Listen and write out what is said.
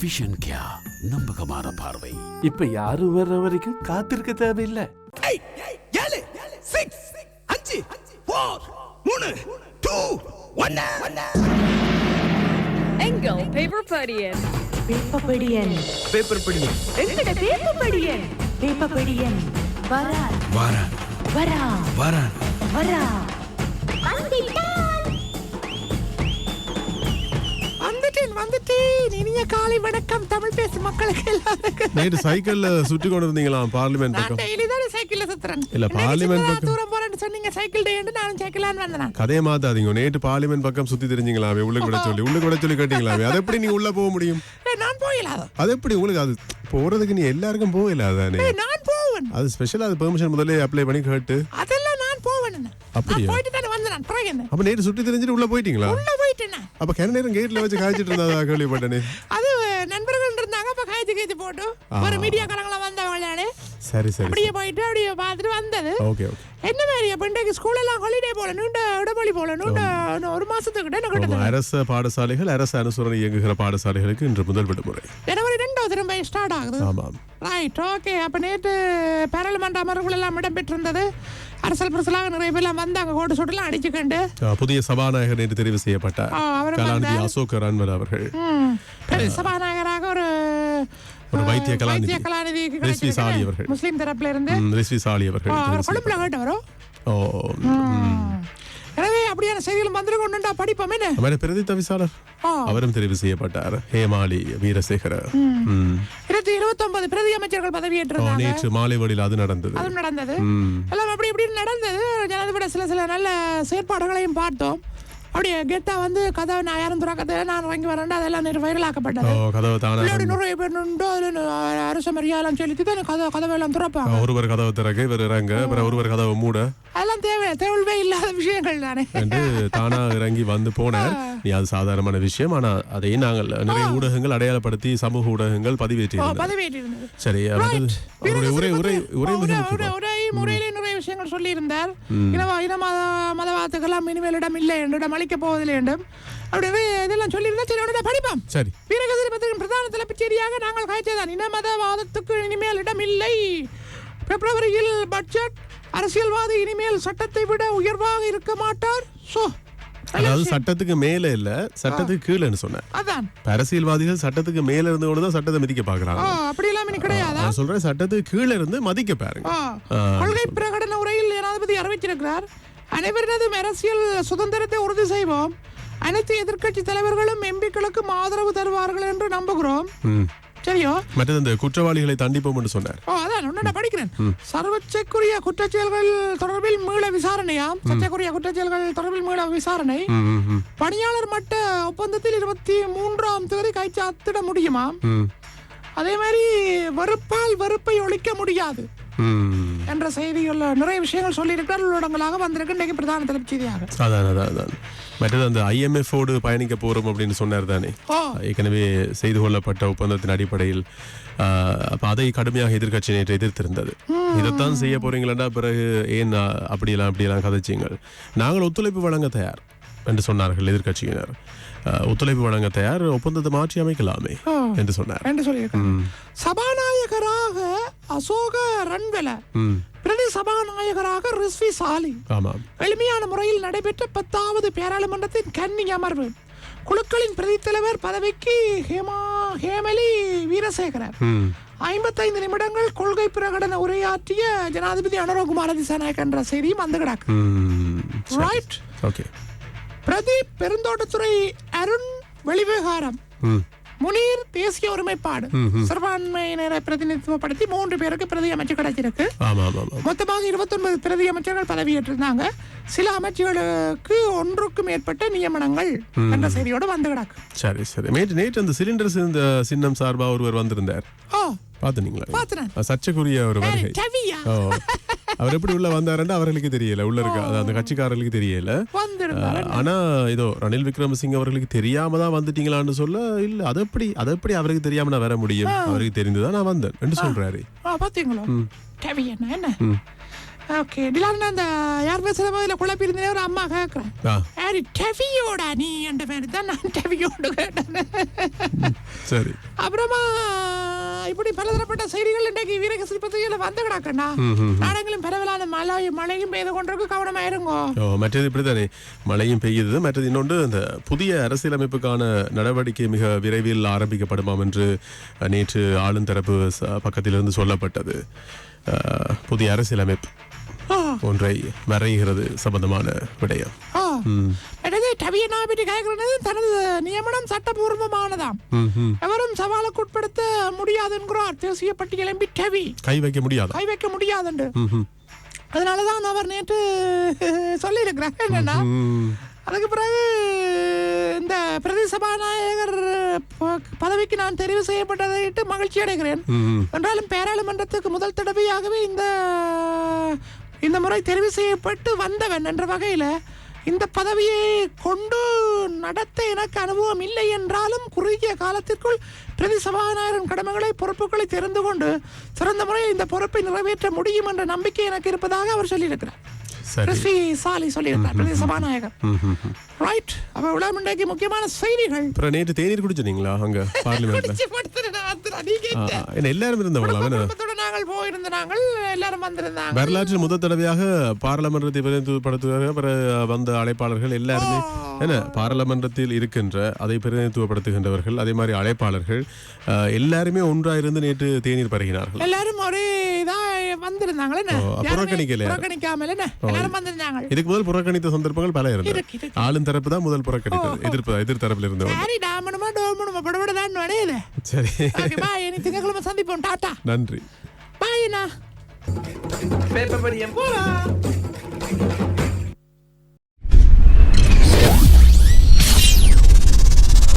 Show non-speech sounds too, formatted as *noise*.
Vision கியா நம்பகமான பார்வை. இப்ப யாரும் வர்ற வரைக்கும் காத்திருக்க தேவையில்லை. ஏழு சிக்ஸ் அஞ்சு ஃபோர் மூணு டூ ஒன்னு. எங்கள் பேப்பர் படியன் பேப்பர் படி எங்கட வேப்பப்படியன் வேப்பப்படியன் வரா வாரான் வரா வாரான் வரா வந்துட்டேன் இனிய காலை வணக்கம். தமிழ் பேசும் மக்களுக்கு எல்லாருக்கும். நைட்டு சைக்கிள்ல சுற்றி கொண்டு இருந்தீங்களாம் பார்லிமெண்ட் பக்கம். டெய்லி தானே சைக்கிள்ல சுத்துறேன். இல்ல, பார்லிமெண்ட் பக்கம். தூரம் போறேன்னு சொன்னீங்க. சைக்கிள் டேன்னு நானும் சைக்கிளான்னு வந்தேன். கதையை மாத்தாதீங்க. நேற்று பார்லிமெண்ட் பக்கம் சுத்தி தெரிஞ்சீங்களாமே உள்ளுக்கு விட சொல்லி உள்ளுக்கு விட சொல்லி கேட்டீங்களாமே அது எப்படி நீங்க உள்ள போக முடியும்? நான் போயிடாத அது. எப்படி உங்களுக்கு அது போறதுக்கு நீ எல்லாருக்கும் போகல அதானே? நான் போவேன். அது ஸ்பெஷலா அது பெர்மிஷன் முதல்ல அப்ளை பண்ணி கேட்டு. அதெல்லாம் நான் போவேன். அப்படியா? போயிட்டு தானே வந்தேன். என்ன? அப்ப நேற்று சுற்றி தெரிஞ்சுட்டு உள்ள போயிட்டீங்களா? உள்ள போயிட்டேன். அப்ப கிண நேரம் கேட்ல வச்சு காய்ச்சிட்டு இருந்தா கேள்விப்பட்டனே. அது நண்பர்கள் இருந்தாங்க அப்ப காய்ச்சி காய்ச்சி போட்டு. ஒரு மீடியாக்காரங்களாம் வந்தவங்க நானு சரி சரி அப்படியே போயிட்டு அப்படியே பார்த்துட்டு வந்தது. Okay okay. என்ன மாதிரி அப்ப இன்றைக்கு ஸ்கூல் எல்லாம் ஹாலிடே போல நீண்ட விடுமொழி போல நீண்ட ஒரு மாசத்துக்கிட்ட என்ன கிட்டத்தட்ட அரச பாடசாலைகள் அரசு அனுசரணை இயங்குகிற பாடசாலைகளுக்கு இன்று முதல் விடுமுறை. ஜனவரி ரெண்டாவது திரும்ப ஸ்டார்ட் ஆகுது. ஆமாம். ரைட் ஓகே அப்போ நேற்று பாராளுமன்ற அமர்வுகள் எல்லாம் இடம்பெற்றிருந்தது. அரசியல் பிரசலாக நிறைய பேர்லாம் வந்தாங்க கோட்டு சூட்டெல்லாம் அடிச்சுக்கண்டு புதிய சபாநாயகர் நேற்று தெரிவு செய்யப்பட்டார் கலாநிதி. அசோக் ரன்வர் அவர்கள் சபாநாயகராக ஒரு ஒரு வைத்திய கலாநிதி. ரெஸ்வி சாலி. அவர்கள். முஸ்லிம் தரப்புல இருந்து ரிஸ்வி சாலி அவர்கள் கொழும்புல கேட்டவரோ ஓ அப்படியான செய்திகள் வந்துட்டு கொண்டுண்டா படிப்போம். என்ன? அவர பிரதி தவிசாளர். அவரும் தெரிவு செய்யப்பட்டார். ஹேமாலி வீரசேகர. இருபத்தி இருபத்தி ஒன்பது பிரதி அமைச்சர்கள் ஓ, பதவியேற்றிருந்தாங்க நேற்று மாலை வழியில் அது நடந்தது. அதுவும் நடந்தது. எல்லாம் அப்படி இப்படி நடந்தது. ஜனாதிபதி சில சில நல்ல செயற்பாடுகளையும் பார்த்தோம். அப்படியே கெத்தா வந்து கதவை நான் யாரும் துறக்கத்தை நான் இறங்கி வரேன் அதெல்லாம் வைரலாக்கப்பட்டது கதவு நிறைய பேர் நின்று அதில் அரச மரியாதைலாம் சொல்லிட்டு தான் கதவை கதவையெல்லாம் துறப்பாங்க. ஒருவர் கதவு திறக்க இவர் இறங்க அப்புறம் ஒருவர் கதவை மூட. அதெல்லாம் தேவை தேவையே இல்லாத விஷயங்கள் தானே. என்று தானா இறங்கி வந்து போனார் நீ அது சாதாரணமான விஷயம் ஆனா அதை நாங்கள் நிறைய ஊடகங்கள் அடையாளப்படுத்தி சமூக ஊடகங்கள் பதிவேற்றி ஓ, பதவியேற்று இருந்தது சரி உரை உரை உரை உரை முறையிலே விஷயங்கள் சொல்லியிருந்தார். இனவா இன மத மதவாத்துக்கெல்லாம் இனிமேல் இடம் இல்லை என்று இடம் அளிக்கப் போவதில்லை என்றும். அப்படி இதெல்லாம் சொல்லியிருந்தா சரி உடனே படிப்போம். சரி. வீரகதிரி பத்திரிகையின் பிரதான தலைப்புச் செய்தியாக நாங்கள் காய்ச்சதான் இன மதவாதத்துக்கு இனிமேல் இடம் இல்லை. பிப்ரவரியில் பட்ஜெட் அரசியல்வாதி இனிமேல் சட்டத்தை விட உயர்வாக இருக்க மாட்டார். சோ அதாவது சட்டத்துக்கு மேல இல்ல சட்டத்துக்கு கீழேன்னு சொன்னேன் அதான். அரசியல்வாதிகள் சட்டத்துக்கு மேல இருந்து தான் சட்டத்தை மிதிக்க பாக்குறாங்க இனி கிடையாதா? நான் சொல்றேன் சட்டத்துக்கு கீழே இருந்து மதிக்க பாருங்க. கொள்கை பிரகடன உரையில் ஜனாதிபதி அறிவிச்சிருக்கிறார் அனைவரினதும் அரசியல் சுதந்திரத்தை உறுதி செய்வோம். அனைத்து எதிர்க்கட்சி தலைவர்களும் எம்பிக்களுக்கும் ஆதரவு தருவார்கள் என்று நம்புகிறோம். சரியோ? மற்றது இந்த குற்றவாளிகளை தண்டிப்போம் என்று சொன்னார். ஓ அதான் நான் படிக்கிறேன். சர்வச்சைக்குரிய குற்றச்செயல்கள் தொடர்பில் மீள விசாரணையாம் சர்ச்சைக்குரிய குற்றச்செயல்கள் தொடர்பில் மீள விசாரணை? பணியாளர் மட்ட ஒப்பந்தத்தில் இருபத்தி மூன்றாம் தேதி கைச்சாத்திட முடியுமாம் ம், அதே மாதிரி வெறுப்பால் வெறுப்பை ஒழிக்க முடியாது. என்ற செய்திகள் நிறைய விஷயங்கள் சொல்லியிருக்கிறார். உள்ளடங்களாக வந்திருக்கு. இன்னைக்கு பிரதான தலைப்புச் செய்தியாக அதான் அதான் அதான். மற்றது அந்த IMF ஓடு பயணிக்க போறோம் அப்படின்னு சொன்னார் தானே. ஏற்கனவே செய்து கொள்ளப்பட்ட ஒப்பந்தத்தின் அடிப்படையில் அப்ப அதை கடுமையாக எதிர்க்கட்சி நேற்று எதிர்த்திருந்தது. இதைத்தான் செய்ய போறீங்களா பிறகு ஏன் அப்படியெல்லாம் அப்படியெல்லாம் கதைச்சிங்கள்? நாங்கள் ஒத்துழைப்பு வழங்க தயார். என்று சொன்னார்கள் எதிர்க்கட்சியினர். ஆஹ், ஒத்துழைப்பு வழங்க தயார் ஒப்பந்தத்தை மாற்றி அமைக்கலாமே. என்று சொன்னார். என்று சொல்லியிருக்காங்க சபாநாயகராக அசோக ரன்வெல பிரதி சபாநாயகராக ரிஸ்வி சாலி ஆமாம். எளிமையான முறையில் நடைபெற்ற பத்தாவது பாராளுமன்றத்தின் கன்னி அமர்வு குழுக்களின் பிரதி தலைவர் பதவிக்கு ஹேமா ஹேமலி வீரசேகரர். ம். ஐம்பத்தைந்து நிமிடங்கள் கொள்கை பிரகடன உரையாற்றிய ஜனாதிபதி அனுரகுமார திசாநாயக் என்ற செய்தியும் வந்து கிடக்கு. Right okay. பிரதீப் பெருந்தோட்டத்துறை அருண் வெளிவிவகாரம். ம். முனீர் தேசிய ஒருமைப்பாடு. சிறுபான்மையினரை பிரதிநிதித்துவப்படுத்தி மூன்று பேருக்கு பிரதி அமைச்சர் கிடைச்சிருக்கு. மொத்தமாக 29 பிரதி அமைச்சர்கள் பதவியேற்றிருந்தாங்க. சில அமைச்சர்களுக்கு ஒன்றுக்கும் மேற்பட்ட நியமனங்கள் என்ற செய்தியோடு வந்து கிடக்கு. சரி சரி. நேற்று நேற்று அந்த சிலிண்டர் இந்த சின்னம் சார்பா ஒருவர் வந்திருந்தார். பாத்துனீங்களா? பாத்துனேன். சர்ச்சைக்குரிய ஒரு வருகை. கவியா. ஓ அவர் எப்படி உள்ள வந்தாருன்னு அவர்களுக்கு தெரியல. உள்ள இருக்க அது அந்த கட்சிக்காரர்களுக்கு தெரியல. ஆனா இதோ ரணில் விக்ரமசிங்க அவர்களுக்கு தெரியாம தான் வந்துட்டீங்களான்னு சொல்ல இல்ல அது எப்படி அது எப்படி அவருக்கு தெரியாம நான் வர முடியும்? அவருக்கு தெரிந்துதான் நான் வந்தேன். என்று சொல்றாரு. பாத்தீங்களோ? என்ன. ஓகே டிலான் அந்த யார் பேசுகிற போதில் குழப்பி இருந்தே ஒரு அம்மா கேட்குறேன் யாரு டெவியோடா நீ என்ற பேர் தான் நான் டெவியோடு கேட்டேன். சரி. அப்புறமா இப்படி பலதரப்பட்ட செய்திகள் இன்றைக்கு வீரகேசரி பத்திரிகையில் வந்து கிடக்கண்ணா. நாடங்களும் பரவலான மழை மழையும் பெய்து கொண்டிருக்கு கவனமா இருங்கோ மற்றது இப்படித்தானே. மழையும் பெய்யுது. மற்றது இன்னொன்று இந்த புதிய அரசியலமைப்புக்கான நடவடிக்கை மிக விரைவில் ஆரம்பிக்கப்படுமாம் என்று நேற்று ஆளும் தரப்பு பக்கத்திலிருந்து சொல்லப்பட்டது. புதிய அரசியலமைப்பு ஒன்றை வரைகிறது சம்பந்தமான விடயம். பற்றி கேட்கிறது தனது நியமனம் சட்டபூர்வமானதாம். எவரும் சவாலுக்கு உட்படுத்த முடியாது என்கிறார் தேசிய பட்டியல் டவி கை வைக்க முடியாதா கை வைக்க முடியாதுண்டு. அதனாலதான் அவர் நேற்று *laughs* சொல்லியிருக்கிறார் என்னன்னா. அதுக்கு பிறகு இந்த பிரதி சபாநாயகர் பதவிக்கு நான் தெரிவு செய்யப்பட்டதையிட்டு மகிழ்ச்சி அடைகிறேன். என்றாலும் பாராளுமன்றத்துக்கு முதல் தடவையாகவே இந்த இந்த முறை தெரிவு செய்யப்பட்டு வந்தவன் என்ற வகையில் இந்த பதவியை கொண்டு நடத்த எனக்கு அனுபவம் இல்லை என்றாலும் குறுகிய காலத்திற்குள் பிரதி சபாநாயகரின் கடமைகளை பொறுப்புகளை தெரிந்து கொண்டு சிறந்த முறையில் இந்த பொறுப்பை நிறைவேற்ற முடியும் என்ற நம்பிக்கை எனக்கு இருப்பதாக அவர் சொல்லியிருக்கிறார். ரிஷி சாலி சொல்லியிருந்தார் பிரதி சபாநாயகர். ரைட் அப்ப இன்றைக்கு முக்கியமான செய்திகள். அப்புறம் நேற்று தேநீர் குடிச்சினீங்களா அங்க *laughs* பார்லிமெண்ட்ல. எல்லாரும் இருந்தவங்களா நாங்கள் போயிருந்த நாங்கள் எல்லாரும் வந்திருந்தாங்க. வரலாற்றில் முதல் தடவையாக பாராளுமன்றத்தை பிரதிநிதித்துவப்படுத்துகிற வந்த அழைப்பாளர்கள் எல்லாருமே என்ன பாராளுமன்றத்தில் இருக்கின்ற அதை பிரதிநிதித்துவப்படுத்துகின்றவர்கள் அதே மாதிரி அழைப்பாளர்கள் எல்லாருமே ஒன்றாயிருந்து நேற்று தேநீர் பருகினார்கள். எல்லாரும் ஒரே வந்திருந்தாங்களே புறக்கணிக்கல. புறக்கணிக்காமல் எல்லாரும் வந்திருந்தாங்க. இதுக்கு முதல் புறக்கணித்த சந்தர்ப்பங்கள் பல இருந்தது. ஆளும் தரப்பு தான் முதல் புறக்கணித்தது. எதிர்ப்பு எதிர் தரப்பில் இருந்தவங்க. சரி டாமனுமா டோமனுமா படபட தான் வடையுது சரி. ஓகே பாய் இனி திங்கக்கிழமை சந்திப்போம். டாட்டா. நன்றி. பாய் அண்ணா பேப்பர் படியம் போலாம்